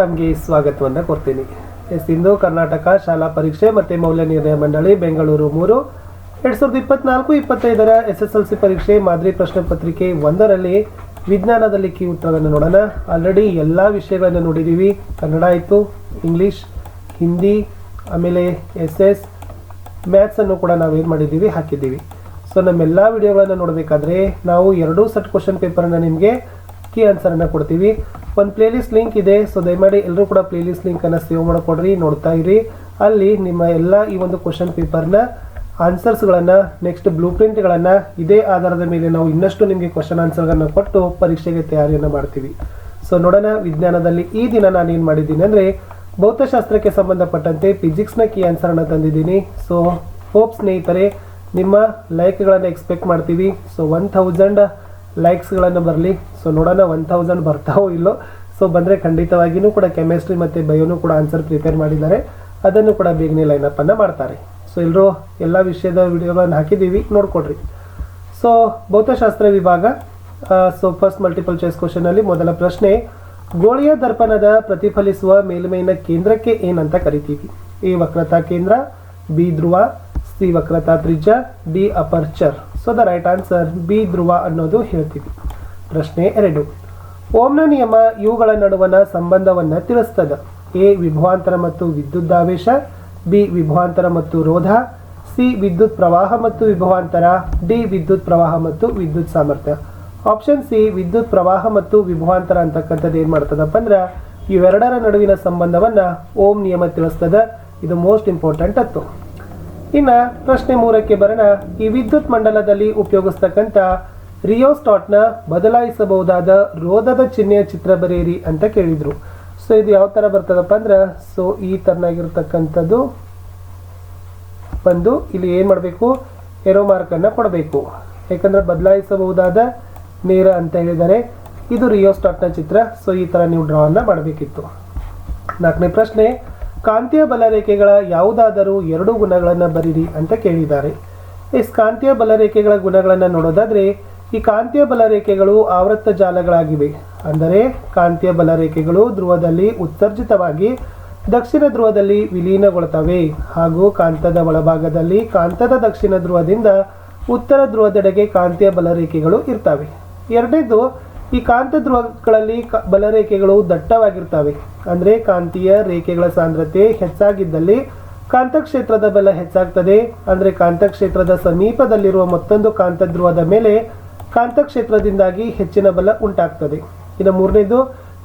ನಮಗೆ ಸ್ವಾಗತವನ್ನು ಕೊಡ್ತೀನಿ. ಎಸ್, ಇಂದು ಕರ್ನಾಟಕ ಶಾಲಾ ಪರೀಕ್ಷೆ ಮತ್ತು ಮೌಲ್ಯ ನಿರ್ಣಯ ಮಂಡಳಿ ಬೆಂಗಳೂರು ಮೂರು. ಎರಡು ಸಾವಿರದ ಇಪ್ಪತ್ನಾಲ್ಕು, ಇಪ್ಪತ್ತೈದರ ಎಸ್ ಎಸ್ ಎಲ್ ಸಿ ಪರೀಕ್ಷೆ ಮಾದರಿ ಪ್ರಶ್ನೆ ಪತ್ರಿಕೆ ಒಂದರಲ್ಲಿ ವಿಜ್ಞಾನದಲ್ಲಿ ಕೀ ಉತ್ತರವನ್ನು ನೋಡೋಣ. ಆಲ್ರೆಡಿ ಎಲ್ಲ ವಿಷಯಗಳನ್ನು ನೋಡಿದ್ದೀವಿ ಕನ್ನಡ ಆಯಿತು ಇಂಗ್ಲೀಷ್ ಹಿಂದಿ ಆಮೇಲೆ ಎಸ್ ಎಸ್ ಮ್ಯಾಥ್ಸನ್ನು ಕೂಡ ನಾವೇನು ಮಾಡಿದ್ದೀವಿ ಹಾಕಿದ್ದೀವಿ. ಸೊ ನಮ್ಮೆಲ್ಲ ವಿಡಿಯೋಗಳನ್ನು ನೋಡಬೇಕಾದ್ರೆ ನಾವು ಎರಡೂ ಸೆಟ್ ಕ್ವಶನ್ ಪೇಪರನ್ನು ನಿಮಗೆ ಕೀ ಆನ್ಸರನ್ನು ಕೊಡ್ತೀವಿ. ಒಂದು ಪ್ಲೇಲಿಸ್ಟ್ ಲಿಂಕ್ ಇದೆ ಸೊ ದಯಮಾಡಿ ಎಲ್ಲರೂ ಕೂಡ ಪ್ಲೇಲಿಸ್ಟ್ ಲಿಂಕನ್ನು ಸೇವ್ ಮಾಡಿಕೊಡ್ರಿ, ನೋಡ್ತಾ ಇರಿ. ಅಲ್ಲಿ ನಿಮ್ಮ ಎಲ್ಲ ಈ ಒಂದು ಕ್ವಶನ್ ಪೇಪರ್ನ ಆನ್ಸರ್ಸ್ಗಳನ್ನು ನೆಕ್ಸ್ಟ್ ಬ್ಲೂ ಪ್ರಿಂಟ್ಗಳನ್ನು ಇದೇ ಆಧಾರದ ಮೇಲೆ ನಾವು ಇನ್ನಷ್ಟು ನಿಮಗೆ ಕ್ವಶನ್ ಆನ್ಸರ್ಗಳನ್ನು ಕೊಟ್ಟು ಪರೀಕ್ಷೆಗೆ ತಯಾರಿಯನ್ನು ಮಾಡ್ತೀವಿ. ಸೊ ನೋಡೋಣ, ವಿಜ್ಞಾನದಲ್ಲಿ ಈ ದಿನ ನಾನು ಏನು ಮಾಡಿದ್ದೀನಿ ಅಂದರೆ, ಭೌತಶಾಸ್ತ್ರಕ್ಕೆ ಸಂಬಂಧಪಟ್ಟಂತೆ ಫಿಸಿಕ್ಸ್ನ ಕೀ ಆನ್ಸರನ್ನು ತಂದಿದ್ದೀನಿ. ಸೊ ಹೋಪ್ ಸ್ನೇಹಿತರೆ, ನಿಮ್ಮ ಲೈಕ್ಗಳನ್ನು ಎಕ್ಸ್ಪೆಕ್ಟ್ ಮಾಡ್ತೀವಿ. ಸೊ ಒನ್ ಥೌಸಂಡ್ ಲೈಕ್ಸ್ಗಳನ್ನು ಬರಲಿ. ಸೊ ನೋಡೋಣ ಒನ್ ತೌಸಂಡ್ ಬರ್ತಾವೋ ಇಲ್ಲೋ. ಸೊ ಬಂದರೆ ಖಂಡಿತವಾಗಿಯೂ ಕೂಡ ಕೆಮಿಸ್ಟ್ರಿ ಮತ್ತು ಬಯೋನೂ ಕೂಡ ಆನ್ಸರ್ ಪ್ರಿಪೇರ್ ಮಾಡಿದ್ದಾರೆ. ಅದನ್ನು ಕೂಡ ಬೇಗನೆ ಲೈನಪ್ಪನ್ನು ಮಾಡ್ತಾರೆ. ಸೊ ಎಲ್ಲರೂ ಎಲ್ಲ ವಿಷಯದ ವಿಡಿಯೋಗಳನ್ನು ಹಾಕಿದ್ದೀವಿ, ನೋಡ್ಕೊಡ್ರಿ. ಸೊ ಭೌತಶಾಸ್ತ್ರ ವಿಭಾಗ ಸೊ ಫಸ್ಟ್ ಮಲ್ಟಿಪಲ್ ಚಾಯ್ಸ್ ಕ್ವಶನಲ್ಲಿ ಮೊದಲ ಪ್ರಶ್ನೆ, ಗೋಳಿಯ ದರ್ಪಣದ ಪ್ರತಿಫಲಿಸುವ ಮೇಲ್ಮೈನ ಕೇಂದ್ರಕ್ಕೆ ಏನಂತ ಕರಿತೀವಿ? ಎ ವಕ್ರತಾ ಕೇಂದ್ರ, ಬಿ ಧ್ರುವ, ಸಿ ವಕ್ರತಾ ತ್ರಿಜ್ಯ, D aperture. So the right answer B ಧ್ರುವ ಅನ್ನೋದು ಹೇಳ್ತೀವಿ. ಪ್ರಶ್ನೆ ಎರಡು. ಓಮ್ನ ನಿಯಮ ಇವುಗಳ ನಡುವಣ ಸಂಬಂಧವನ್ನು ತಿಳಿಸ್ತದ ಎ ವಿಭವಾಂತರ ಮತ್ತು ವಿದ್ಯುದ್ದಾವೇಶ ಬಿ ವಿಭವಾಂತರ ಮತ್ತು ರೋಧ. ಸಿ, ವಿದ್ಯುತ್ ಪ್ರವಾಹ ಮತ್ತು ವಿಭವಾಂತರ ಡಿ, ವಿದ್ಯುತ್ ಪ್ರವಾಹ ಮತ್ತು ವಿದ್ಯುತ್ ಸಾಮರ್ಥ್ಯ. ಆಪ್ಷನ್ ಸಿ ವಿದ್ಯುತ್ ಪ್ರವಾಹ ಮತ್ತು ವಿಭವಾಂತರ ಅಂತಕ್ಕಂಥದ್ದು ಏನು ಮಾಡ್ತದಪ್ಪ ಅಂದ್ರೆ, ಇವೆರಡರ ನಡುವಿನ ಸಂಬಂಧವನ್ನ ಓಮ್ ನಿಯಮ ತಿಳಿಸ್ತದ ಇದು ಮೋಸ್ಟ್ ಇಂಪಾರ್ಟೆಂಟ್ ಅತ್ತು. ಇನ್ನ ಪ್ರಶ್ನೆ ಮೂರಕ್ಕೆ ಬರೋಣ. ಈ ವಿದ್ಯುತ್ ಮಂಡಲದಲ್ಲಿ ಉಪಯೋಗಿಸ್ತಕ್ಕಂಥ ರಿಯೋಸ್ಟಾಟ್ನ ಬದಲಾಯಿಸಬಹುದಾದ ರೋಧದ ಚಿಹ್ನೆಯ ಚಿತ್ರ ಬರೆಯಿರಿ ಅಂತ ಕೇಳಿದ್ರು. ಸೊ ಇದು ಯಾವ ಥರ ಬರ್ತದಪ್ಪ ಅಂದ್ರೆ ಸೊ ಈ ಥರನಾಗಿರ್ತಕ್ಕಂಥದ್ದು ಬಂದು ಇಲ್ಲಿ ಏನು ಮಾಡಬೇಕು? ಎರೋ ಮಾರ್ಕನ್ನು ಕೊಡಬೇಕು. ಯಾಕಂದ್ರೆ ಬದಲಾಯಿಸಬಹುದಾದ ನೇರ ಅಂತ ಹೇಳಿದರೆ ಇದು ರಿಯೋಸ್ಟಾಟ್ನ ಚಿತ್ರ ಸೊ ಈ ಥರ ನೀವು ಡ್ರಾವನ್ನು ಮಾಡಬೇಕಿತ್ತು. ನಾಲ್ಕನೇ ಪ್ರಶ್ನೆ ಕಾಂತೀಯ ಬಲರೇಖೆಗಳ ಯಾವುದಾದರೂ ಎರಡು ಗುಣಗಳನ್ನು ಬರೀರಿ ಅಂತ ಕೇಳಿದ್ದಾರೆ. ಎಸ್, ಕಾಂತೀಯ ಬಲರೇಖೆಗಳ ಗುಣಗಳನ್ನು ನೋಡೋದಾದರೆ, ಈ ಕಾಂತೀಯ ಬಲರೇಖೆಗಳು ಆವೃತ್ತ ಜಾಲಗಳಾಗಿವೆ. ಅಂದರೆ, ಕಾಂತೀಯ ಬಲರೇಖೆಗಳು ಧ್ರುವದಲ್ಲಿ ಉತ್ಸರ್ಜಿತವಾಗಿ ದಕ್ಷಿಣ ಧ್ರುವದಲ್ಲಿ ವಿಲೀನಗೊಳ್ತವೆ ಹಾಗೂ ಕಾಂತದ ಒಳಭಾಗದಲ್ಲಿ ಕಾಂತದ ದಕ್ಷಿಣ ಧ್ರುವದಿಂದ ಉತ್ತರ ಧ್ರುವದೆಡೆಗೆ ಕಾಂತೀಯ ಬಲರೇಖೆಗಳು ಇರ್ತವೆ. ಎರಡನೇದು ಈ ಕಾಂತ ಧ್ರುವಗಳಲ್ಲಿ ಬಲ ಬಲರೇಖೆಗಳು ದಟ್ಟವಾಗಿರ್ತವೆ. ಅಂದರೆ ಕಾಂತೀಯ ರೇಖೆಗಳ ಸಾಂದ್ರತೆ ಹೆಚ್ಚಾಗಿದ್ದಲ್ಲಿ ಕಾಂತಕ್ಷೇತ್ರದ ಬಲ ಹೆಚ್ಚಾಗ್ತದೆ. ಅಂದರೆ ಕಾಂತಕ್ಷೇತ್ರದ ಸಮೀಪದಲ್ಲಿರುವ ಮತ್ತೊಂದು ಕಾಂತ ಧ್ರುವದ ಮೇಲೆ ಕಾಂತಕ್ಷೇತ್ರದಿಂದಾಗಿ ಹೆಚ್ಚಿನ ಬಲ ಉಂಟಾಗ್ತದೆ. ಇನ್ನು ಮೂರನೇದು,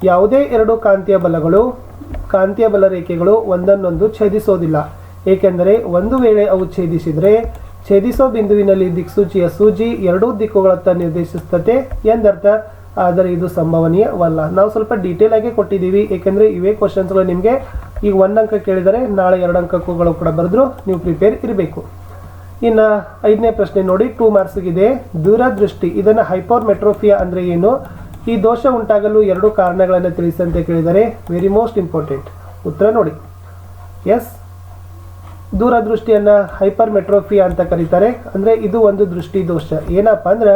ಯಾವುದೇ ಎರಡು ಕಾಂತೀಯ ಬಲಗಳು, ಕಾಂತೀಯ ಬಲ ರೇಖೆಗಳು ಒಂದನ್ನೊಂದು ಛೇದಿಸೋದಿಲ್ಲ. ಏಕೆಂದರೆ ಒಂದು ವೇಳೆ ಅವು ಛೇದಿಸಿದರೆ ಛೇದಿಸೋ ಬಿಂದುವಿನಲ್ಲಿ ದಿಕ್ಸೂಚಿಯ ಸೂಜಿ ಎರಡೂ ದಿಕ್ಕುಗಳತ್ತ ನಿರ್ದೇಶಿಸುತ್ತದೆ ಎಂದರ್ಥ. ಆದರೆ ಇದು ಸಂಭವನೀಯವಲ್ಲ. ನಾವು ಸ್ವಲ್ಪ ಡೀಟೇಲ್ ಆಗಿ ಕೊಟ್ಟಿದ್ದೀವಿ, ಏಕೆಂದರೆ ಇವೇ ಕ್ವಶನ್ಸ್ಗಳು ನಿಮಗೆ ಈಗ ಒಂದು ಅಂಕ ಕೇಳಿದರೆ ನಾಳೆ ಎರಡು ಅಂಕಗಳು ಕೂಡ ಬರೆದ್ರು ನೀವು ಪ್ರಿಪೇರ್ ಇರಬೇಕು. ಇನ್ನು ಐದನೇ ಪ್ರಶ್ನೆ ನೋಡಿ ಟೂ ಮಾರ್ಕ್ಸ್ಗಿದೆ ದೂರದೃಷ್ಟಿ, ಇದನ್ನು ಹೈಪೋರ್ಮೆಟ್ರೋಫಿಯಾ ಅಂದರೆ ಏನು? ಈ ದೋಷ ಉಂಟಾಗಲು ಎರಡು ಕಾರಣಗಳನ್ನು ತಿಳಿಸಿ ಅಂತ ಕೇಳಿದರೆ ವೆರಿ ಮೋಸ್ಟ್ ಇಂಪಾರ್ಟೆಂಟ್ ಉತ್ತರ ನೋಡಿ. ಎಸ್, ದೂರದೃಷ್ಟಿಯನ್ನು ಹೈಪರ್ ಮೆಟ್ರೋಫಿಯಾ ಅಂತ ಕರೀತಾರೆ. ಅಂದರೆ ಇದು ಒಂದು ದೃಷ್ಟಿ ದೋಷ. ಏನಪ್ಪ ಅಂದ್ರೆ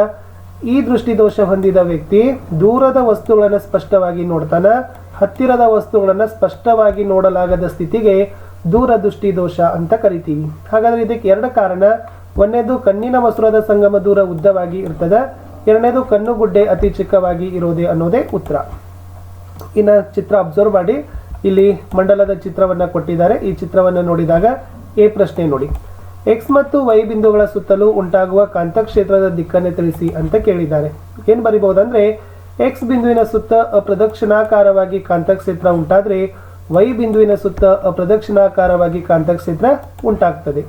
ಈ ದೃಷ್ಟಿ ದೋಷ ಹೊಂದಿದ ವ್ಯಕ್ತಿ ದೂರದ ವಸ್ತುಗಳನ್ನು ಸ್ಪಷ್ಟವಾಗಿ ನೋಡ್ತಾನ, ಹತ್ತಿರದ ವಸ್ತುಗಳನ್ನು ಸ್ಪಷ್ಟವಾಗಿ ನೋಡಲಾಗದ ಸ್ಥಿತಿಗೆ ದೂರದೃಷ್ಟಿ ದೋಷ ಅಂತ ಕರಿತೀವಿ. ಹಾಗಾದ್ರೆ ಇದಕ್ಕೆ ಎರಡು ಕಾರಣ. ಒಂದನೇದು ಕಣ್ಣಿನ ವಸ್ತ್ರದ ಸಂಗಮ ದೂರ ಉದ್ದವಾಗಿ ಇರ್ತದೆ, ಎರಡನೇದು ಕಣ್ಣುಗುಡ್ಡೆ ಅತಿ ಚಿಕ್ಕವಾಗಿ ಇರೋದೇ ಅನ್ನೋದೇ ಉತ್ತರ. ಇನ್ನು ಚಿತ್ರ ಅಬ್ಸರ್ವ್ ಮಾಡಿ, ಇಲ್ಲಿ ಮಂಡಲದ ಚಿತ್ರವನ್ನು ಕೊಟ್ಟಿದ್ದಾರೆ. ಈ ಚಿತ್ರವನ್ನು ನೋಡಿದಾಗ ಎ ಪ್ರಶ್ನೆ ನೋಡಿ. ಎಕ್ಸ್ ಮತ್ತು ವೈ ಬಿಂದುಗಳ ಸುತ್ತಲೂ ಉಂಟಾಗುವ ಕಾಂತಕ್ಷೇತ್ರದ ದಿಕ್ಕನ್ನು ತಿಳಿಸಿ ಅಂತ ಕೇಳಿದ್ದಾರೆ. ಏನು ಬರಿಬಹುದಂದ್ರೆ ಎಕ್ಸ್ ಬಿಂದುವಿನ ಸುತ್ತ ಅಪ್ರದಕ್ಷಿಣಾಕಾರವಾಗಿ ಕಾಂತಕ್ಷೇತ್ರ ಉಂಟಾದರೆ ವೈ ಬಿಂದುವಿನ ಸುತ್ತ ಅಪ್ರದಕ್ಷಿಣಾಕಾರವಾಗಿ ಕಾಂತಕ್ಷೇತ್ರ ಉಂಟಾಗ್ತದೆ.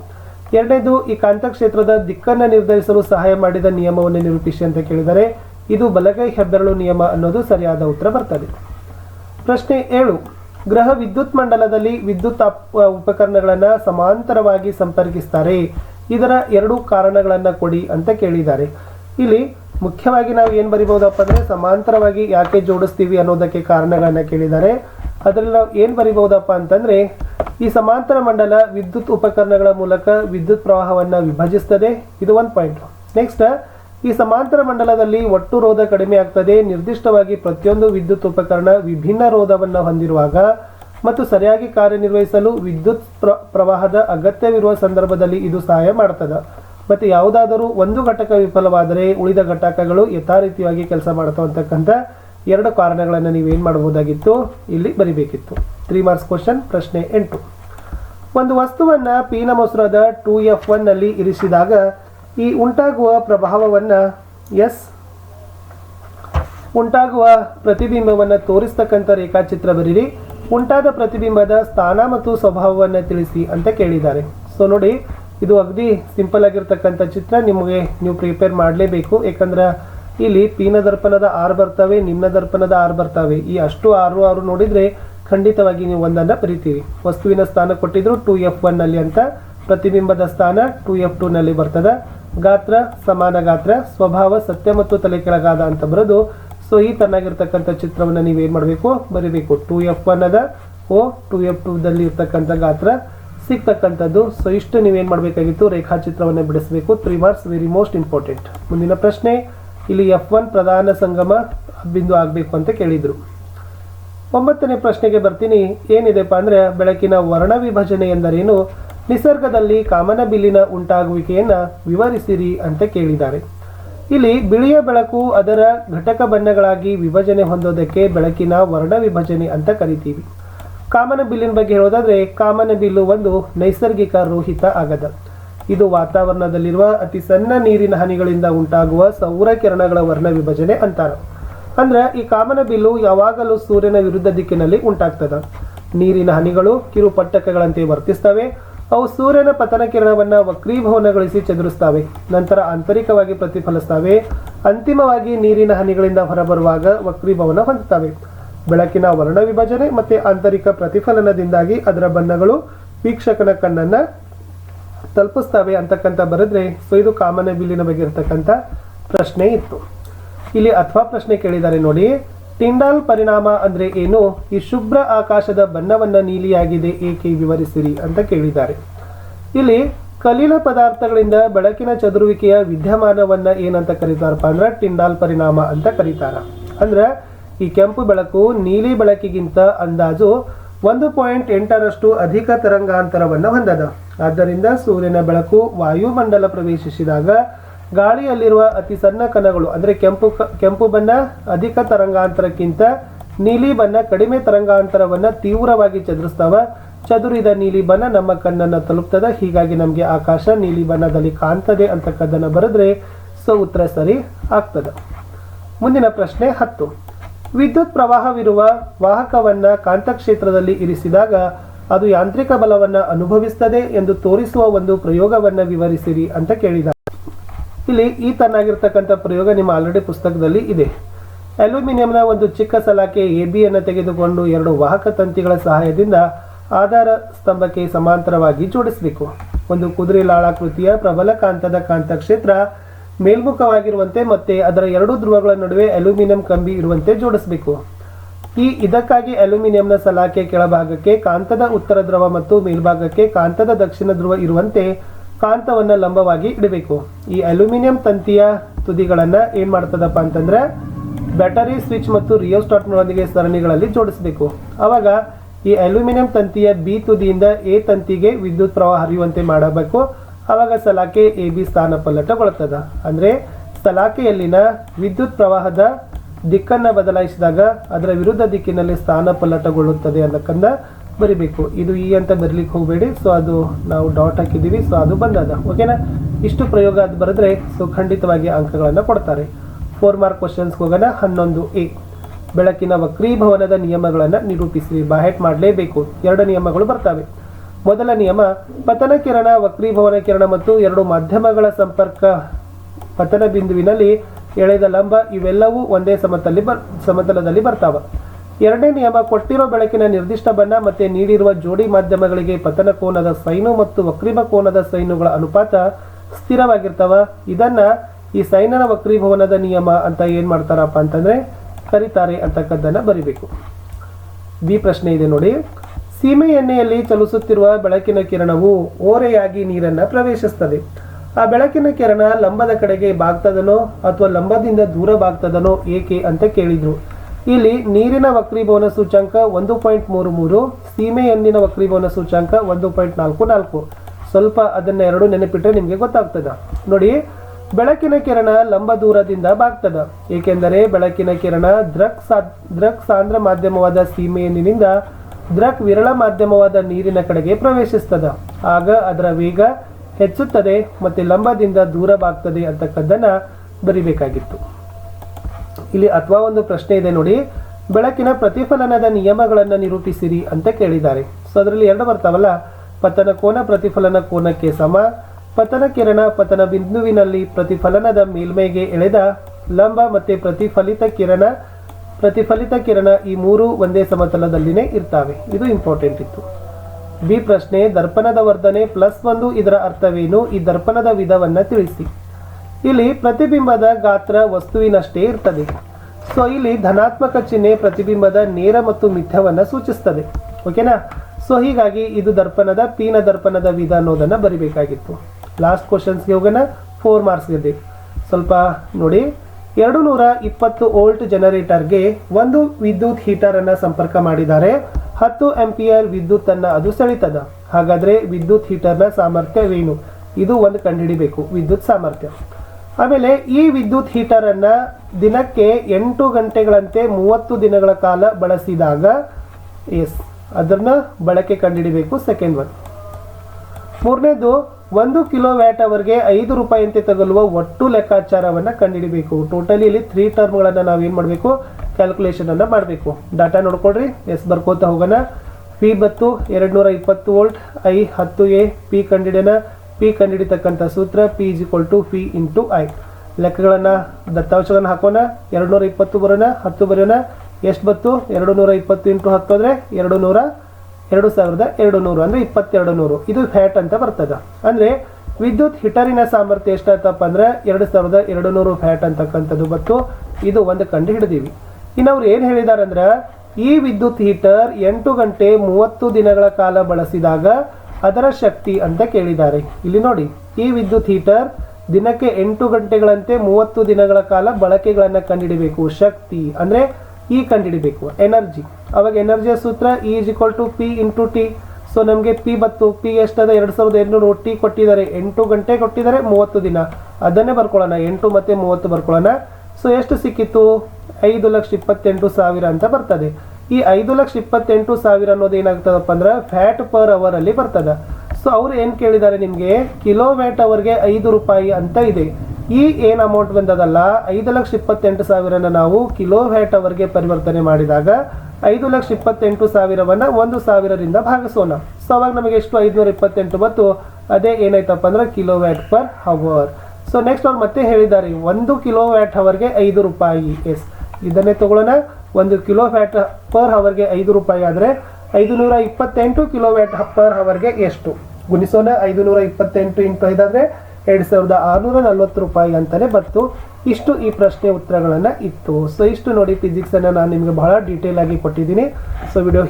ಎರಡನೇದು, ಈ ಕಾಂತಕ್ಷೇತ್ರದ ದಿಕ್ಕನ್ನು ನಿರ್ಧರಿಸಲು ಸಹಾಯ ಮಾಡಿದ ನಿಯಮವನ್ನು ನಿರೂಪಿಸಿ ಅಂತ ಕೇಳಿದರೆ ಇದು ಬಲಗೈ ಹೆಬ್ಬೆರಳು ನಿಯಮ ಅನ್ನೋದು ಸರಿಯಾದ ಉತ್ತರ ಬರ್ತದೆ. ಪ್ರಶ್ನೆ ಏಳು. ಗ್ರಹ ವಿದ್ಯುತ್ ಮಂಡಲದಲ್ಲಿ ವಿದ್ಯುತ್ ಉಪಕರಣಗಳನ್ನು ಸಮಾಂತರವಾಗಿ ಸಂಪರ್ಕಿಸ್ತಾರೆ. ಇದರ ಎರಡು ಕಾರಣಗಳನ್ನು ಕೊಡಿ ಅಂತ ಕೇಳಿದ್ದಾರೆ. ಇಲ್ಲಿ ಮುಖ್ಯವಾಗಿ ನಾವು ಏನು ಬರಿಬಹುದಪ್ಪ ಅಂದರೆ ಸಮಾಂತರವಾಗಿ ಯಾಕೆ ಜೋಡಿಸ್ತೀವಿ ಅನ್ನೋದಕ್ಕೆ ಕಾರಣಗಳನ್ನು ಕೇಳಿದ್ದಾರೆ. ಅದರಲ್ಲಿ ನಾವು ಏನು ಬರಿಬಹುದಪ್ಪ ಅಂತಂದರೆ, ಈ ಸಮಾಂತರ ಮಂಡಲ ವಿದ್ಯುತ್ ಉಪಕರಣಗಳ ಮೂಲಕ ವಿದ್ಯುತ್ ಪ್ರವಾಹವನ್ನು ವಿಭಜಿಸ್ತದೆ. ಇದು ಒಂದು ಪಾಯಿಂಟ್ ನೆಕ್ಸ್ಟ್ ಈ ಸಮಾಂತರ ಮಂಡಲದಲ್ಲಿ ಒಟ್ಟು ರೋಧ ಕಡಿಮೆ ಆಗ್ತದೆ. ನಿರ್ದಿಷ್ಟವಾಗಿ ಪ್ರತಿಯೊಂದು ವಿದ್ಯುತ್ ಉಪಕರಣ ವಿಭಿನ್ನ ರೋಧವನ್ನು ಹೊಂದಿರುವಾಗ ಮತ್ತು ಸರಿಯಾಗಿ ಕಾರ್ಯನಿರ್ವಹಿಸಲು ವಿದ್ಯುತ್ ಪ್ರ, ಪ್ರವಾಹದ ಅಗತ್ಯವಿರುವ ಸಂದರ್ಭದಲ್ಲಿ ಇದು ಸಹಾಯ ಮಾಡ್ತದೆ. ಮತ್ತು ಯಾವುದಾದರೂ ಒಂದು ಘಟಕ ವಿಫಲವಾದರೆ ಉಳಿದ ಘಟಕಗಳು ಯಥಾರೀತಿಯಾಗಿ ಕೆಲಸ ಮಾಡ್ತಾವ ಎರಡು ಕಾರಣಗಳನ್ನು ನೀವೇನು ಮಾಡಬಹುದಾಗಿತ್ತು ಇಲ್ಲಿ ಬರಿಬೇಕಿತ್ತು. ತ್ರೀ ಮಾರ್ಕ್ಸ್ ಕ್ವಶನ್ ಪ್ರಶ್ನೆ ಎಂಟು. ಒಂದು ವಸ್ತುವನ್ನು ಪೀನ ಮೊಸರದ ಟೂ ಎಫ್ ಒನ್ನಲ್ಲಿ ಇರಿಸಿದಾಗ ಈ ಉಂಟಾಗುವ ಪ್ರಭಾವವನ್ನು ಎಸ್. ಉಂಟಾಗುವ ಪ್ರತಿಬಿಂಬವನ್ನು ತೋರಿಸ್ತಕ್ಕಂಥ ರೇಖಾಚಿತ್ರ ಬರೀರಿ. ಉಂಟಾದ ಪ್ರತಿಬಿಂಬದ ಸ್ಥಾನ ಮತ್ತು ಸ್ವಭಾವವನ್ನು ತಿಳಿಸಿ ಅಂತ ಕೇಳಿದ್ದಾರೆ. ಸೊ ನೋಡಿ, ಇದು ಅಗದಿ ಸಿಂಪಲ್ ಆಗಿರ್ತಕ್ಕಂಥ ಚಿತ್ರ. ನಿಮಗೆ ನೀವು ಪ್ರಿಪೇರ್ ಮಾಡಲೇಬೇಕು. ಯಾಕಂದ್ರೆ ಇಲ್ಲಿ ಪೀನ ದರ್ಪಣದ ಆರು ಬರ್ತವೆ, ನಿಮ್ನ ದರ್ಪಣದ ಆರು ಬರ್ತವೆ. ಈ ಅಷ್ಟು ಆರು ಆರು ನೋಡಿದ್ರೆ ಖಂಡಿತವಾಗಿ ನೀವು ಒಂದನ್ನ ಬರಿತೀವಿ ವಸ್ತುವಿನ ಸ್ಥಾನ ಕೊಟ್ಟಿದ್ರು ಟು ಎಫ್ ಒನ್ನಲ್ಲಿ ಅಂತ. ಪ್ರತಿಬಿಂಬದ ಸ್ಥಾನ ಟು ಎಫ್ ಟೂನಲ್ಲಿ ಬರ್ತದೆ. ಗಾತ್ರ, ಸಮಾನ ಗಾತ್ರ, ಸ್ವಭಾವ, ಸತ್ಯ ಮತ್ತು ತಲೆ ಕೆಳಗಾದ ಅಂತ ಬರೋದು ಸೊ ಈ ತನ್ನಾಗಿರ್ತಕ್ಕಂಥ ಚಿತ್ರವನ್ನು ನೀವೇನು ಮಾಡಬೇಕು? ಬರೀಬೇಕು. ಟೂ ಎಫ್ ಒನ್ ಅದ. ಓ ಟೂ ಎಫ್ ಟೂದಲ್ಲಿ ಇರ್ತಕ್ಕಂಥ ಗಾತ್ರ ಸಿಗ್ತಕ್ಕಂಥದ್ದು. ಸೊ ಇಷ್ಟು ನೀವೇನು ಮಾಡಬೇಕಾಗಿತ್ತು? ರೇಖಾಚಿತ್ರವನ್ನು ಬಿಡಿಸಬೇಕು. Three marks very most important ಮುಂದಿನ ಪ್ರಶ್ನೆ, ಇಲ್ಲಿ ಎಫ್ ಒನ್ ಪ್ರಧಾನ ಸಂಗಮ ಬಿಂದು ಆಗಬೇಕು ಅಂತ ಕೇಳಿದರು. ಒಂಬತ್ತನೇ ಪ್ರಶ್ನೆಗೆ ಬರ್ತೀನಿ. ಏನಿದೆಪ್ಪ ಅಂದರೆ, ಬೆಳಕಿನ ವರ್ಣ ವಿಭಜನೆ ಎಂದರೇನು? ನಿಸರ್ಗದಲ್ಲಿ ಕಾಮನಬಿಲ್ಲಿನ ಉಂಟಾಗುವಿಕೆಯನ್ನು ವಿವರಿಸಿರಿ ಅಂತ ಕೇಳಿದ್ದಾರೆ. ಇಲ್ಲಿ ಬಿಳಿಯ ಬೆಳಕು ಅದರ ಘಟಕ ಬಣ್ಣಗಳಾಗಿ ವಿಭಜನೆ ಹೊಂದೋದಕ್ಕೆ ಬೆಳಕಿನ ವರ್ಣ ವಿಭಜನೆ ಅಂತ ಕರಿತೀವಿ. ಕಾಮನ ಬಿಲ್ಲಿನ ಬಗ್ಗೆ ಹೇಳೋದಾದ್ರೆ ಕಾಮನ ಬಿಲ್ಲು ಒಂದು ನೈಸರ್ಗಿಕ ರೋಹಿತ ಆಗದ ಇದು ವಾತಾವರಣದಲ್ಲಿರುವ ಅತಿ ಸಣ್ಣ ನೀರಿನ ಹನಿಗಳಿಂದ ಉಂಟಾಗುವ ಸೌರ ಕಿರಣಗಳ ವರ್ಣ ವಿಭಜನೆ ಅಂತಾರೆ. ಅಂದ್ರೆ ಈ ಕಾಮನ ಬಿಲ್ಲು ಯಾವಾಗಲೂ ಸೂರ್ಯನ ವಿರುದ್ಧ ದಿಕ್ಕಿನಲ್ಲಿ ಉಂಟಾಗ್ತದ. ನೀರಿನ ಹನಿಗಳು ಕಿರು ಪಟ್ಟಕಗಳಂತೆ ವರ್ತಿಸ್ತವೆ. ಅವು ಸೂರ್ಯನ ಪತನ ಕಿರಣವನ್ನ ವಕ್ರೀಭವನಗೊಳಿಸಿ ಚದುರಿಸ್ತಾವೆ. ನಂತರ ಆಂತರಿಕವಾಗಿ ಪ್ರತಿಫಲಿಸ್ತವೆ. ಅಂತಿಮವಾಗಿ ನೀರಿನ ಹನಿಗಳಿಂದ ಹೊರಬರುವಾಗ ವಕ್ರೀಭವನ ಹೊಂದುತ್ತವೆ. ಬೆಳಕಿನ ವರ್ಣ ವಿಭಜನೆ ಮತ್ತೆ ಆಂತರಿಕ ಪ್ರತಿಫಲನದಿಂದಾಗಿ ಅದರ ಬಣ್ಣಗಳು ವೀಕ್ಷಕನ ಕಣ್ಣನ್ನ ತಲುಪಿಸ್ತವೆ ಅಂತಕ್ಕಂಥ ಬರೆದ್ರೆ ಸೊ ಇದು ಕಾಮನ ಬಿಲ್ಲಿನ ಬಗ್ಗೆ ಇರತಕ್ಕಂಥ ಪ್ರಶ್ನೆ ಇತ್ತು. ಇಲ್ಲಿ ಅಥವಾ ಪ್ರಶ್ನೆ ಕೇಳಿದ್ದಾರೆ ನೋಡಿ. ಟಿಂಡಾಲ್ ಪರಿಣಾಮ ಅಂದರೆ ಏನು? ಈ ಶುಭ್ರ ಆಕಾಶದ ಬಣ್ಣವನ್ನ ನೀಲಿಯಾಗಿದೆ, ಏಕೆ ವಿವರಿಸಿರಿ ಅಂತ ಕೇಳಿದ್ದಾರೆ. ಇಲ್ಲಿ ಕಲೀಲ ಪದಾರ್ಥಗಳಿಂದ ಬೆಳಕಿನ ಚದುರುವಿಕೆಯ ವಿದ್ಯಮಾನವನ್ನ ಏನಂತ ಕರೀತಾರಪ್ಪ ಅಂದ್ರೆ ಟಿಂಡಾಲ್ ಪರಿಣಾಮ ಅಂತ ಕರೀತಾರ. ಅಂದ್ರೆ ಈ ಕೆಂಪು ಬೆಳಕು ನೀಲಿ ಬೆಳಕಿಗಿಂತ ಅಂದಾಜು ಒಂದು ಪಾಯಿಂಟ್ ಎಂಟರಷ್ಟು ಅಧಿಕ ತರಂಗಾಂತರವನ್ನು ಹೊಂದದ. ಆದ್ದರಿಂದ ಸೂರ್ಯನ ಬೆಳಕು ವಾಯುಮಂಡಲ ಪ್ರವೇಶಿಸಿದಾಗ ಗಾಳಿಯಲ್ಲಿರುವ ಅತಿ ಸಣ್ಣ ಕಣಗಳು, ಅಂದರೆ ಕೆಂಪು ಕೆಂಪು ಬಣ್ಣ ಅಧಿಕ ತರಂಗಾಂತರಕ್ಕಿಂತ ನೀಲಿ ಬಣ್ಣ ಕಡಿಮೆ ತರಂಗಾಂತರವನ್ನು ತೀವ್ರವಾಗಿ ಚದುರಿಸ್ತಾವ. ಚದುರಿದ ನೀಲಿ ಬಣ್ಣ ನಮ್ಮ ಕಣ್ಣನ್ನು ತಲುಪ್ತದ. ಹೀಗಾಗಿ ನಮಗೆ ಆಕಾಶ ನೀಲಿ ಬಣ್ಣದಲ್ಲಿ ಕಾಣ್ತದೆ ಅಂತಕ್ಕದ್ದನ್ನು ಬರೆದ್ರೆ ಸೊ ಉತ್ತರ ಸರಿ ಆಗ್ತದೆ. ಮುಂದಿನ ಪ್ರಶ್ನೆ ಹತ್ತು. ವಿದ್ಯುತ್ ಪ್ರವಾಹವಿರುವ ವಾಹಕವನ್ನ ಕಾಂತಕ್ಷೇತ್ರದಲ್ಲಿ ಇರಿಸಿದಾಗ ಅದು ಯಾಂತ್ರಿಕ ಬಲವನ್ನ ಅನುಭವಿಸ್ತದೆ ಎಂದು ತೋರಿಸುವ ಒಂದು ಪ್ರಯೋಗವನ್ನ ವಿವರಿಸಿರಿ ಅಂತ ಕೇಳಿದ. ಇಲ್ಲಿ ಈ ತನ್ನಾಗಿರ್ತಕ್ಕಂಥ ಪ್ರಯೋಗ ನಿಮ್ಮ ಆಲ್ರೆಡಿ ಪುಸ್ತಕದಲ್ಲಿ ಇದೆ. ಅಲ್ಯೂಮಿನಿಯಂನ ಒಂದು ಚಿಕ್ಕ ಸಲಾಕೆ ಎ ಬಿಯನ್ನು ತೆಗೆದುಕೊಂಡು ಎರಡು ವಾಹಕ ತಂತಿಗಳ ಸಹಾಯದಿಂದ ಆಧಾರ ಸ್ತಂಭಕ್ಕೆ ಸಮಾಂತರವಾಗಿ ಜೋಡಿಸಬೇಕು. ಒಂದು ಕುದುರೆ ಲಾಳಾಕೃತಿಯ ಪ್ರಬಲ ಕಾಂತದ ಕಾಂತಕ್ಷೇತ್ರ ಮೇಲ್ಮುಖವಾಗಿರುವಂತೆ ಮತ್ತೆ ಅದರ ಎರಡು ಧ್ರುವಗಳ ನಡುವೆ ಅಲ್ಯೂಮಿನಿಯಂ ಕಂಬಿ ಇರುವಂತೆ ಜೋಡಿಸಬೇಕು. ಈ ಇದಕ್ಕಾಗಿ ಅಲ್ಯೂಮಿನಿಯಂನ ಸಲಾಕೆ ಕೆಳಭಾಗಕ್ಕೆ ಕಾಂತದ ಉತ್ತರ ಧ್ರುವ ಮತ್ತು ಮೇಲ್ಭಾಗಕ್ಕೆ ಕಾಂತದ ದಕ್ಷಿಣ ಧ್ರುವ ಇರುವಂತೆ ಕಾಂತವನ್ನ ಲಂಬವಾಗಿ ಇಡಬೇಕು. ಈ ಅಲ್ಯೂಮಿನಿಯಂ ತಂತಿಯ ತುದಿಗಳನ್ನು ಏನು ಮಾಡ್ತದಪ್ಪ ಅಂತಂದ್ರೆ ಬ್ಯಾಟರಿ ಸ್ವಿಚ್ ಮತ್ತು ರಿಯೋಸ್ಟಾಟ್ನೊಂದಿಗೆ ಸರಣಿಗಳಲ್ಲಿ ಜೋಡಿಸಬೇಕು. ಅವಾಗ ಈ ಅಲ್ಯೂಮಿನಿಯಂ ತಂತಿಯ ಬಿ ತುದಿಯಿಂದ ಎ ತಂತಿಗೆ ವಿದ್ಯುತ್ ಪ್ರವಾಹ ಹರಿಯುವಂತೆ ಮಾಡಬೇಕು. ಅವಾಗ ಸಲಾಕೆ ಎ ಬಿ ಸ್ಥಾನ ಪಲ್ಲಟಗೊಳ್ತದ ಅಂದ್ರೆ ಸಲಾಕೆಯಲ್ಲಿನ ವಿದ್ಯುತ್ ಪ್ರವಾಹದ ದಿಕ್ಕನ್ನ ಬದಲಾಯಿಸಿದಾಗ ಅದರ ವಿರುದ್ಧ ದಿಕ್ಕಿನಲ್ಲಿ ಸ್ಥಾನ ಪಲ್ಲಟಗೊಳ್ಳುತ್ತದೆ ಬರಿಬೇಕು. ಇದು ಈ ಅಂತ ಬರಲಿಕ್ಕೆ ಹೋಗಬೇಡಿ. ಸೊ ಅದು ನಾವು ಡಾಟ್ ಹಾಕಿದ್ದೀವಿ. ಸೊ ಅದು ಬಂದದ. ಓಕೆನಾ ಇಷ್ಟು ಪ್ರಯೋಗ ಅದು ಬರೆದ್ರೆ ಸೊ ಖಂಡಿತವಾಗಿ ಅಂಕಗಳನ್ನು ಕೊಡ್ತಾರೆ. ಫೋರ್ ಮಾರ್ಕ್ ಕ್ವಶನ್ಸ್ಗೆ ಹೋಗೋಣ. ಹನ್ನೊಂದು ಎ ಬೆಳಕಿನ ವಕ್ರೀಭವನದ ನಿಯಮಗಳನ್ನು ನಿರೂಪಿಸಿ. ಬಾಹೆಟ್ ಮಾಡಲೇಬೇಕು. ಎರಡು ನಿಯಮಗಳು ಬರ್ತವೆ. ಮೊದಲ ನಿಯಮ, ಪತನ ಕಿರಣ, ವಕ್ರೀಭವನ ಕಿರಣ ಮತ್ತು ಎರಡು ಮಾಧ್ಯಮಗಳ ಸಂಪರ್ಕ. ಪತನ ಬಿಂದುವಿನಲ್ಲಿ ಎಳೆದ ಲಂಬ ಇವೆಲ್ಲವೂ ಒಂದೇ ಸಮತಲದಲ್ಲಿ ಬರ್ ಸಮತಲದಲ್ಲಿ ಬರ್ತಾವ. ಎರಡನೇ ನಿಯಮ, ಕೊಟ್ಟಿರೋ ಬೆಳಕಿನ ನಿರ್ದಿಷ್ಟ ಬಣ್ಣ ಮತ್ತೆ ನೀಡಿರುವ ಜೋಡಿ ಮಾಧ್ಯಮಗಳಿಗೆ ಪತನ ಕೋನದ ಸೈನು ಮತ್ತು ವಕ್ರೀಭ ಕೋನದ ಸೈನುಗಳ ಅನುಪಾತ ಸ್ಥಿರವಾಗಿರ್ತಾವ. ಇದನ್ನ ಈ ಸೈನನ ವಕ್ರೀಭವನದ ನಿಯಮ ಅಂತ ಏನ್ ಮಾಡ್ತಾರಪ್ಪ ಅಂತಂದ್ರೆ ಕರೀತಾರೆ ಅಂತಕ್ಕದ್ದನ್ನ ಬರಿಬೇಕು. ಬಿ ಪ್ರಶ್ನೆ ಇದೆ ನೋಡಿ. ಸೀಮೆ ಎಣ್ಣೆಯಲ್ಲಿ ಚಲಿಸುತ್ತಿರುವ ಬೆಳಕಿನ ಕಿರಣವು ಓರೆಯಾಗಿ ನೀರನ್ನ ಪ್ರವೇಶಿಸ್ತದೆ. ಆ ಬೆಳಕಿನ ಕಿರಣ ಲಂಬದ ಕಡೆಗೆ ಬಾಗ್ತದನೋ ಅಥವಾ ಲಂಬದಿಂದ ದೂರ ಬಾಗ್ತದನೋ ಏಕೆ ಅಂತ ಕೇಳಿದ್ರು. ಇಲ್ಲಿ ನೀರಿನ ವಕ್ರೀಭವನ ಸೂಚ್ಯಾಂಕ ಒಂದು ಪಾಯಿಂಟ್ ಮೂರು ಮೂರು ಸೀಮೆಯನ್ನಿನ ವಕ್ರೀಭವನ ಸೂಚ್ಯಾಂಕ ಒಂದು ಪಾಯಿಂಟ್ ನಾಲ್ಕು ನಾಲ್ಕು. ಸ್ವಲ್ಪ ಅದನ್ನ ಎರಡು ನೆನಪಿಟ್ಟರೆ ನಿಮಗೆ ಗೊತ್ತಾಗ್ತದೆ. ನೋಡಿ, ಬೆಳಕಿನ ಕಿರಣ ಲಂಬ ದೂರದಿಂದ ಬಾಗ್ತದ. ಏಕೆಂದರೆ ಬೆಳಕಿನ ಕಿರಣ ದ್ರಕ್ ಸಾ ದೃಕ್ ಸಾಂದ್ರ ಮಾಧ್ಯಮವಾದ ಸೀಮೆಯನ್ನಿನಿಂದ ದ್ರಕ್ ವಿರಳ ಮಾಧ್ಯಮವಾದ ನೀರಿನ ಕಡೆಗೆ ಪ್ರವೇಶಿಸ್ತದ. ಆಗ ಅದರ ವೇಗ ಹೆಚ್ಚುತ್ತದೆ ಮತ್ತು ಲಂಬದಿಂದ ದೂರ ಬಾಗ್ತದೆ ಅಂತಕ್ಕದ್ದನ್ನ ಬರಿಬೇಕಾಗಿತ್ತು. ಇಲ್ಲಿ ಅಥವಾ ಒಂದು ಪ್ರಶ್ನೆ ಇದೆ ನೋಡಿ. ಬೆಳಕಿನ ಪ್ರತಿಫಲನದ ನಿಯಮಗಳನ್ನು ನಿರೂಪಿಸಿರಿ ಅಂತ ಕೇಳಿದ್ದಾರೆ. ಸೊ ಅದರಲ್ಲಿ ಎರಡು ಬರ್ತಾವಲ್ಲ? ಪತನ ಕೋನ, ಪ್ರತಿಫಲನ ಕೋನಕ್ಕೆ ಸಮ. ಪತನ ಕಿರಣ, ಪತನ ಬಿಂದುವಿನಲ್ಲಿ ಪ್ರತಿಫಲನದ ಮೇಲ್ಮೈಗೆ ಎಳೆದ ಲಂಬ ಮತ್ತು ಪ್ರತಿಫಲಿತ ಕಿರಣ. ಪ್ರತಿಫಲಿತ ಕಿರಣ ಈ ಮೂರು ಒಂದೇ ಸಮತಲದಲ್ಲಿನೇ ಇರ್ತಾವೆ. ಇದು ಇಂಪಾರ್ಟೆಂಟ್ ಇತ್ತು. ಬಿ ಪ್ರಶ್ನೆ, ದರ್ಪಣದ ವರ್ಧನೆ ಪ್ಲಸ್ ಒಂದು ಇದರ ಅರ್ಥವೇನು? ಈ ದರ್ಪಣದ ವಿಧವನ್ನು ತಿಳಿಸಿ. ಇಲ್ಲಿ ಪ್ರತಿಬಿಂಬದ ಗಾತ್ರ ವಸ್ತುವಿನಷ್ಟೇ ಇರ್ತದೆ. ಸೊ ಇಲ್ಲಿ ಧನಾತ್ಮಕ ಚಿಹ್ನೆ ಪ್ರತಿಬಿಂಬದ ನೇರ ಮತ್ತು ಮಿಥ್ಯವನ್ನ ಸೂಚಿಸ್ತದೆ. ಓಕೆನಾ ಸೊ ಹೀಗಾಗಿ ಇದು ದರ್ಪಣದ, ಪೀನ ದರ್ಪಣದ ವಿಧ ಅನ್ನೋದನ್ನ ಬರಿಬೇಕಾಗಿತ್ತು. ಲಾಸ್ಟ್ ಕ್ವಶನ್ಸ್ಗೆ ಹೋಗೋಣ ಫೋರ್ ಇದೆ ಸ್ವಲ್ಪ ನೋಡಿ. ಎರಡು ನೂರ ಇಪ್ಪತ್ತು ವೋಲ್ಟ್ ಜನರೇಟರ್ಗೆ ಒಂದು ವಿದ್ಯುತ್ ಹೀಟರ್ ಅನ್ನ ಸಂಪರ್ಕ ಮಾಡಿದ್ದಾರೆ. ಹತ್ತು ಎಂಪಿಯರ್ ವಿದ್ಯುತ್ ಅನ್ನ ಅದು ಸೆಳಿತದ. ಹಾಗಾದರೆ ವಿದ್ಯುತ್ ಹೀಟರ್ನ ಸಾಮರ್ಥ್ಯವೇನು ಇದು ಒಂದು ಕಂಡುಹಿಡಿಬೇಕು, ವಿದ್ಯುತ್ ಸಾಮರ್ಥ್ಯ. ಆಮೇಲೆ ಈ ವಿದ್ಯುತ್ ಹೀಟರ್ ಅನ್ನ ದಿನಕ್ಕೆ ಎಂಟು ಗಂಟೆಗಳಂತೆ ಮೂವತ್ತು ದಿನಗಳ ಕಾಲ ಬಳಸಿದಾಗ, ಎಸ್, ಅದನ್ನ ಬಳಕೆ ಕಂಡುಹಿಡಿಬೇಕು ಸೆಕೆಂಡ್ ಒನ್ ಮೂರನೇದು, ಒಂದು ಕಿಲೋ ವ್ಯಾಟ್ ಅವರ್ಗೆ ಐದು ರೂಪಾಯಿಯಂತೆ ತಗಲುವ ಒಟ್ಟು ಲೆಕ್ಕಾಚಾರವನ್ನ ಕಂಡುಹಿಡಿಬೇಕು ಟೋಟಲಿ ಇಲ್ಲಿ ತ್ರೀ ಟರ್ಮ್ಗಳನ್ನು ನಾವು ಏನು ಮಾಡಬೇಕು? ಕ್ಯಾಲ್ಕುಲೇಷನ್ ಅನ್ನ ಮಾಡಬೇಕು. ಡಾಟಾ ನೋಡ್ಕೊಳ್ರಿ. ಎಸ್ ಬರ್ಕೋತ ಹೋಗೋಣ. ಪಿ ಬತ್ತು ಎರಡು ನೂರ ಇಪ್ಪತ್ತು ವೋಲ್ಟ್ ಐ ಹತ್ತು ಎ ಪಿ ಕಂಡಿಡಿಯೋಣ ಪಿ ಕಂಡುಹಿಡಿತಕ್ಕಂಥ ಸೂತ್ರ P is equal to P into I ಲೆಕ್ಕಗಳನ್ನು ದತ್ತಾಂಶಗಳನ್ನು ಹಾಕೋಣ. ಎರಡು ನೂರ ಇಪ್ಪತ್ತು ಬರೋಣ, ಹತ್ತು ಬರೋಣ. ಎಷ್ಟು ಬತ್ತು? ಎರಡು ನೂರ ಇಪ್ಪತ್ತು ಇಂಟು ಹತ್ತು ಅಂದರೆ ಎರಡು ನೂರ ಎರಡು ಸಾವಿರದ ಎರಡು ನೂರು ಅಂದರೆ ಇಪ್ಪತ್ತೆರಡು ನೂರು ಇದು ಫ್ಯಾಟ್ ಅಂತ ಬರ್ತದೆ. ಅಂದರೆ ವಿದ್ಯುತ್ ಹಿಟರಿನ ಸಾಮರ್ಥ್ಯ ಎಷ್ಟಾಯ್ತಪ್ಪ ಅಂದ್ರೆ ಎರಡು ಸಾವಿರದ ಎರಡು ನೂರು ಫ್ಯಾಟ್ ಅಂತಕ್ಕಂಥದ್ದು ಬತ್ತು. ಇದು ಒಂದು ಕಂಡು ಹಿಡಿದೀವಿ ಇನ್ನು ಅವ್ರು ಏನು ಹೇಳಿದ್ದಾರೆ ಅಂದ್ರೆ ಈ ವಿದ್ಯುತ್ ಹೀಟರ್ ಎಂಟು ಗಂಟೆ ಮೂವತ್ತು ದಿನಗಳ ಕಾಲ ಬಳಸಿದಾಗ ಅದರ ಶಕ್ತಿ ಅಂತ ಕೇಳಿದ್ದಾರೆ. ಇಲ್ಲಿ ನೋಡಿ, ಈ ವಿದ್ಯುತ್ ಹೀಟರ್ ದಿನಕ್ಕೆ ಎಂಟು ಗಂಟೆಗಳಂತೆ ಮೂವತ್ತು ದಿನಗಳ ಕಾಲ ಬಳಕೆಗಳನ್ನು ಕಂಡುಹಿಡಿಬೇಕು ಶಕ್ತಿ ಅಂದರೆ ಈ ಕಂಡುಹಿಡಿಬೇಕು ಎನರ್ಜಿ. ಅವಾಗ ಎನರ್ಜಿಯ ಸೂತ್ರ E is equal to P into T so ನಮಗೆ ಪಿ ಬತ್ತು ಪಿ ಎಷ್ಟದ? ಎರಡು ಸಾವಿರದ ಎಂಟುನೂರು ಟಿ ಕೊಟ್ಟಿದ್ದಾರೆ. ಎಂಟು ಗಂಟೆ ಕೊಟ್ಟಿದ್ದಾರೆ, ಮೂವತ್ತು ದಿನ. ಅದನ್ನೇ ಬರ್ಕೊಳ್ಳೋಣ. ಎಂಟು ಮತ್ತೆ ಮೂವತ್ತು ಬರ್ಕೊಳ್ಳೋಣ. ಸೊ ಎಷ್ಟು ಸಿಕ್ಕಿತ್ತು? ಐದು ಲಕ್ಷ ಇಪ್ಪತ್ತೆಂಟು ಸಾವಿರ ಅಂತ ಬರ್ತದೆ. ಈ ಐದು ಲಕ್ಷ ಇಪ್ಪತ್ತೆಂಟು ಸಾವಿರ ಅನ್ನೋದು ಏನಾಗ್ತದಪ್ಪ ಅಂದ್ರೆ ಫ್ಯಾಟ್ ಪರ್ ಅವರ್ ಅಲ್ಲಿ ಬರ್ತದ. ಸೊ ಅವ್ರು ಏನು ಕೇಳಿದ್ದಾರೆ ನಿಮಗೆ? ಕಿಲೋ ವ್ಯಾಟ್ ಅವರ್ಗೆ ಐದು ರೂಪಾಯಿ ಅಂತ ಇದೆ. ಈ ಏನ್ ಅಮೌಂಟ್ ಬಂದದಲ್ಲ, ಐದು ಲಕ್ಷ ಇಪ್ಪತ್ತೆಂಟು ಸಾವಿರನ ನಾವು ಕಿಲೋ ವ್ಯಾಟ್ ಅವರ್ಗೆ ಪರಿವರ್ತನೆ ಮಾಡಿದಾಗ ಐದು ಲಕ್ಷ ಇಪ್ಪತ್ತೆಂಟು ಸಾವಿರವನ್ನ ಒಂದು ಸಾವಿರದಿಂದ ಭಾಗಿಸೋಣ. ಸೊ ಅವಾಗ ನಮಗೆ ಎಷ್ಟು? ಐದುನೂರ ಇಪ್ಪತ್ತೆಂಟು ಮತ್ತು ಅದೇ ಏನಾಯ್ತಪ್ಪ ಅಂದ್ರೆ kilo watt per hour so next ಅವ್ರು ಮತ್ತೆ ಹೇಳಿದ್ದಾರೆ, ಒಂದು ಕಿಲೋ ವ್ಯಾಟ್ ಅವರ್ಗೆ ಐದು ರೂಪಾಯಿ. ಎಸ್ ಇದನ್ನೇ ತಗೊಳ್ಳೋಣ. ಒಂದು ಕಿಲೋ ವ್ಯಾಟ್ ಪರ್ ಹವರ್ಗೆ ಐದು ರೂಪಾಯಿ ಆದರೆ ಐದುನೂರ ಇಪ್ಪತ್ತೆಂಟು ಕಿಲೋ ವ್ಯಾಟ್ ಪರ್ ಹವರ್ಗೆ ಎಷ್ಟು? ಗುಣಿಸೋಣ ಐದುನೂರ ಇಪ್ಪತ್ತೆಂಟು ಇಂಟು ಐದಾದರೆ ಎರಡು ಸಾವಿರದ ಆರುನೂರ ನಲವತ್ತು ರೂಪಾಯಿ ಅಂತಲೇ ಬಂತು. ಇಷ್ಟು ಈ ಪ್ರಶ್ನೆ ಉತ್ತರಗಳನ್ನು ಇತ್ತು. ಸೊ ಇಷ್ಟು ನೋಡಿ ಫಿಸಿಕ್ಸನ್ನು ನಾನು ನಿಮಗೆ ಬಹಳ ಡೀಟೇಲ್ ಆಗಿ ಕೊಟ್ಟಿದ್ದೀನಿ. So video